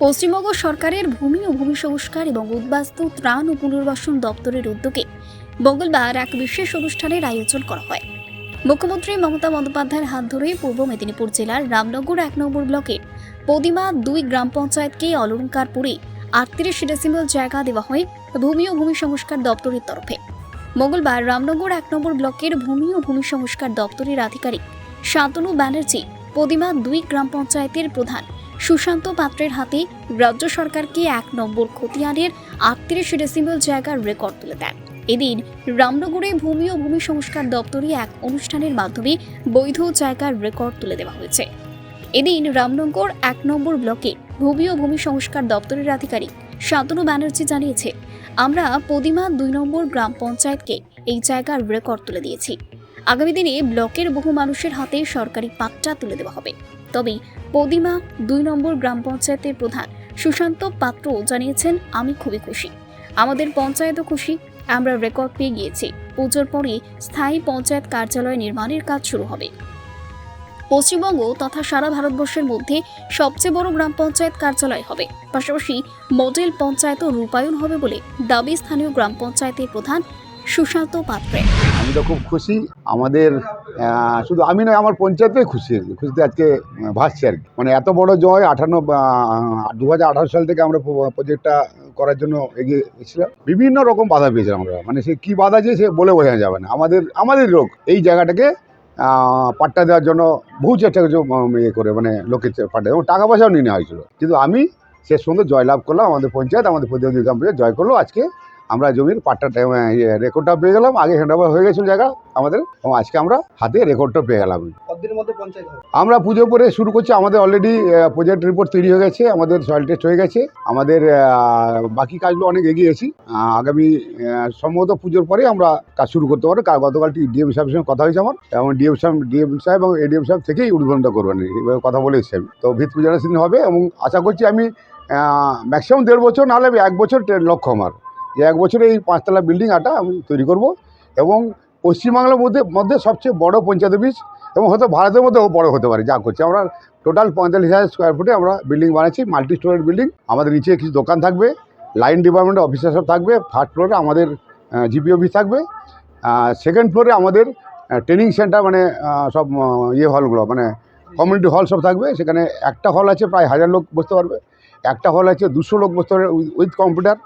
পশ্চিমবঙ্গ সরকারের ভূমি ও ভূমি সংস্কার এবং উদ্বাস্তু ত্রাণ ও পুনর্বাসন দপ্তরের উদ্যোগে মঙ্গলবার এক বিশেষ অনুষ্ঠানের আয়োজন করা হয়। মুখ্যমন্ত্রী মমতা বন্দ্যোপাধ্যায়ের হাত ধরে পূর্ব মেদিনীপুর জেলার রামনগর এক নম্বর ব্লকের পদিমা দুই গ্রাম পঞ্চায়েতকে অলঙ্কারপুরে আটত্রিশ ডেসিমেল জায়গা দেওয়া হয় ভূমি ও ভূমি সংস্কার দপ্তরের তরফে। মঙ্গলবার রামনগর এক নম্বর ব্লকের ভূমি ও ভূমি সংস্কার দপ্তরের আধিকারিক শান্তনু ব্যানার্জি পদিমা দুই গ্রাম পঞ্চায়েতের প্রধান সুশান্ত পাত্রের হাতে রাজ্য সরকারকে এক নম্বর খতিয়ানের আটত্রিশ ডেসিমেল জায়গার রেকর্ড তুলে দেন। এদিন রামনগরে ভূমি ও ভূমি সংস্কার দপ্তরে এক অনুষ্ঠানের মাধ্যমে বৈধ জায়গার রেকর্ড তুলে দেওয়া হয়েছে। এদিন রামনগর এক নম্বর ব্লকে ভূমি ও ভূমি সংস্কার দপ্তরের আধিকারিক শান্তনু ব্যানার্জি জানিয়েছে, আমরা পদিমা দুই নম্বর গ্রাম পঞ্চায়েতকে এই জায়গার রেকর্ড তুলে দিয়েছি। আগামী দিনে ব্লকের বহু মানুষের হাতে সরকারি পাট্টা তুলে দেওয়া হবে। তবে পদিমা দুই নম্বর গ্রাম পঞ্চায়েতের প্রধান সুশান্ত পাত্র জানিয়েছেন, আমি খুবই খুশি। আমাদের পঞ্চায়েতও খুশি। আমরা রেকর্ড পেয়ে গিয়েছি। পুজোর পরে স্থায়ী পঞ্চায়েত কার্যালয় নির্মাণের কাজ শুরু হবে। পশ্চিমবঙ্গ তথা সারা ভারতবর্ষের মধ্যে সবচেয়ে বড় গ্রাম পঞ্চায়েত কার্যালয় হবে। পাশাপাশি মডেল পঞ্চায়েতও রূপায়ণ হবে বলে দাবি স্থানীয় গ্রাম পঞ্চায়েতের প্রধান সুশান্ত পাত্রের আমি তো খুব খুশি। আমাদের শুধু আমি নয় আমার পঞ্চায়েতেই খুশি খুশিতে আজকে ভাসছে আর কি। মানে এত বড় জয় আঠান্ন দু হাজার আঠারো সাল থেকে আমরা প্রজেক্টটা করার জন্য এগিয়ে এসেছিলাম। বিভিন্ন রকম বাধা পেয়েছিলাম আমরা। মানে সে কী বাধা যে সে বলে বোঝানো যাবে না। আমাদের আমাদের লোক এই জায়গাটাকে পাট্টা দেওয়ার জন্য বহু চেষ্টা উম, ইয়ে করে মানে লোকের পাট্টা এবং টাকা পয়সাও নিয়ে নেওয়া হয়েছিল। কিন্তু আমি সে সুন্দর জয়লাভ করলাম। আমাদের পঞ্চায়েত আমাদের প্রতিনিধি গ্রাম পঞ্চায়েত জয় করল। আজকে আমরা জমির পাট্টা রেকর্ডটা পেয়ে গেলাম আগে হ্যান্ডওভার হয়ে গেছিল জায়গা আমাদের এবং আজকে আমরা হাতে রেকর্ডটা পেয়ে গেলাম। আমরা পুজো করে শুরু করছি আমাদের অলরেডি প্রজেক্ট রিপোর্ট তৈরি হয়ে গেছে আমাদের সয়েল টেস্ট হয়ে গেছে আমাদের বাকি কাজগুলো অনেক এগিয়ে আছি। আগামী সম্ভবত পুজোর পরে আমরা কাজ শুরু করতে পারব। কারণ গতকালটি ডিএম সাহেবের সঙ্গে কথা হয়েছে আমার এবং ডিএম সাহেব ডিএম সাহেব এবং এডিএম সাহেব থেকেই উদ্বোধনটা করবেন। এইভাবে কথা বলে এসেছি আমি। তো ভিত পূজার দিন হবে এবং আশা করছি আমি ম্যাক্সিমাম দেড় বছর নাহলে আমি এক বছর লক্ষ্য আমার। যে এক বছরে এই পাঁচতলা বিল্ডিং আটা আমি তৈরি করব এবং পশ্চিমবাংলার মধ্যে মধ্যে সবচেয়ে বড় পঞ্চায়েত অফিস এবং হয়তো ভারতের মধ্যেও বড় হতে পারে, যা করছে। আমরা টোটাল পঁয়তাল্লিশ হাজার স্কোয়ার ফুটে আমরা বিল্ডিং বানাচ্ছি মাল্টি স্টোরেজ বিল্ডিং আমাদের নিচে কিছু দোকান থাকবে লাইন ডিপার্টমেন্টের অফিসার সব থাকবে ফার্স্ট ফ্লোরে আমাদের জিপি অফিস থাকবে। সেকেন্ড ফ্লোরে আমাদের ট্রেনিং সেন্টার মানে সব ইয়ে হলগুলো মানে কমিউনিটি হল সব থাকবে। সেখানে একটা হল আছে, প্রায় হাজার লোক বসতে পারবে। একটা হল আছে, দুশো লোক বসতে পারবে উইথ কম্পিউটার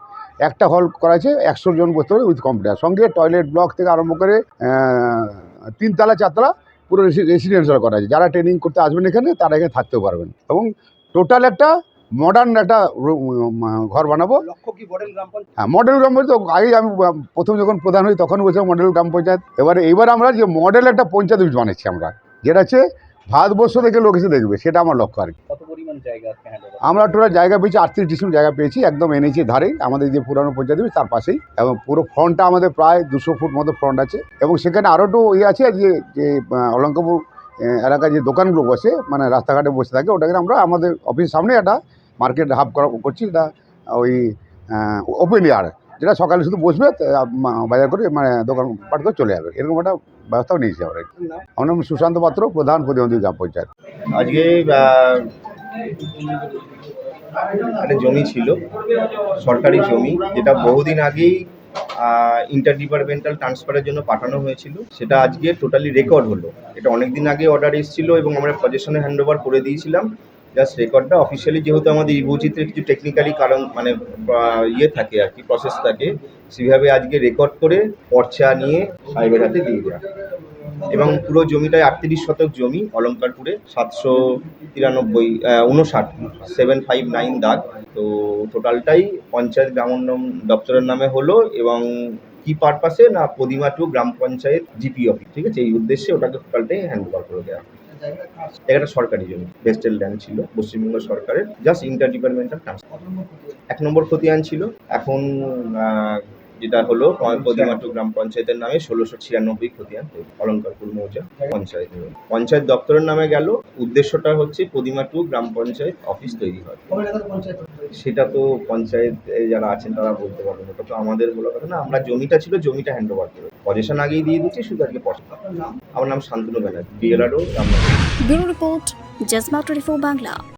একটা হল করা আছে একশো জন বসতে পারবে উইথ কম্পিউটার সঙ্গে টয়লেট ব্লক থেকে আরম্ভ করে তিনতলা চারতলা পুরো রেসিডেন্সিয়াল করা আছে যারা ট্রেনিং করতে আসবেন এখানে তারা এখানে থাকতেও পারবেন। এবং টোটাল একটা মডার্ন একটা ঘর বানাবো। হ্যাঁ মডেল গ্রাম পঞ্চায়েত তো আগেই আমি প্রথম যখন প্রধান হই তখন বলছিলাম মডেল গ্রাম পঞ্চায়েত। এবারে এবার আমরা যে মডেল একটা পঞ্চায়েত বানাচ্ছি আমরা যেটা হচ্ছে ভারতবর্ষ থেকে লোক এসে দেখবে সেটা আমার লক্ষ্য আর কি। আমরা টোটাল জায়গা পেয়েছি আটত্রিশ ডিসিম জায়গা পেয়েছি একদম এনএইচের ধারে আমাদের যে পুরানো পঞ্চায়েত অফিস তার পাশেই এবং পুরো ফ্রন্টটা আমাদের প্রায় দুশো ফুট মতো ফ্রন্ট আছে। এবং সেখানে আরও একটু ইয়ে আছে যে যে অলঙ্কাপুর এলাকায় যে দোকানগুলো বসে মানে রাস্তাঘাটে বসে থাকে ওটাকে আমরা আমাদের অফিসের সামনে একটা মার্কেট হাব করা করছি এটা ওই ওপেন এয়ার যেটা সকালে শুধু বসবে বাজার করে মানে দোকান পাট করে চলে যাবে। এরকম একটা ব্যবস্থাও নিয়েছি আমরা। আমার নাম সুশান্ত পাত্র প্রধান প্রতিনিধি গ্রাম পঞ্চায়েত। আজকে একটা জমি ছিল, সরকারি জমি, যেটা বহুদিন আগেই ইন্টার ডিপার্টমেন্টাল ট্রান্সফারের জন্য পাঠানো হয়েছিল। সেটা আজকে টোটালি রেকর্ড হলো। এটা অনেক দিন আগে অর্ডার এসেছিল এবং আমরা পজিশনে হ্যান্ড ওভার করে দিয়েছিলাম। জাস্ট রেকর্ডটা অফিসিয়ালি যেহেতু আমাদের ইভোচিত্রে কিছু টেকনিক্যালি কারণ মানে ইয়ে থাকে আর কি প্রসেস থাকে, সেভাবে আজকে রেকর্ড করে পর্চা নিয়ে সাহেবের হাতে দিয়ে দেওয়া এবং পুরো জমিটায় আটত্রিশ শতক জমি, অলঙ্কারপুরে সাতশো তিরানব্বই উনষাট সেভেন ফাইভ নাইন দাগ। তো টোটালটাই পঞ্চায়েত গ্রামোন্নয়ন দপ্তরের নামে হলো এবং কি পারপাসে না Padima to gram panchayat GP office ঠিক আছে? এই উদ্দেশ্যে ওটাকে টোটালটাই হ্যান্ড ওভার করে দেওয়া জায়গাটা সরকারি জমি ভেস্টেল ল্যান্ড ছিল, পশ্চিমবঙ্গ সরকারের জাস্ট ইন্টার ডিপার্টমেন্টাল ট্রান্সফার এক নম্বর খতিয়ান ছিল, এখন যেটা হলো পদিমা টু গ্রাম পঞ্চায়েতের নামে ষোলোশো ছিয়ানব্বই খতিয়ান অলঙ্কারপুর মৌজা পঞ্চায়েত পঞ্চায়েত দপ্তরের নামে গেল উদ্দেশ্যটা হচ্ছে পদিমা টু গ্রাম পঞ্চায়েত অফিস তৈরি হয়? সেটা তো পঞ্চায়েত যারা আছেন তারা বলতে পারবেন ওটা তো আমাদের বলা কথা না আমরা জমিটা ছিল জমিটা হ্যান্ড ওভার করে। পজিশন আগেই দিয়ে দিচ্ছি শুধু আজকে পছন্দ আমার নাম Shantanu Banerjee BLRO Ramnagar. Bureau report জজমা twenty Bangla.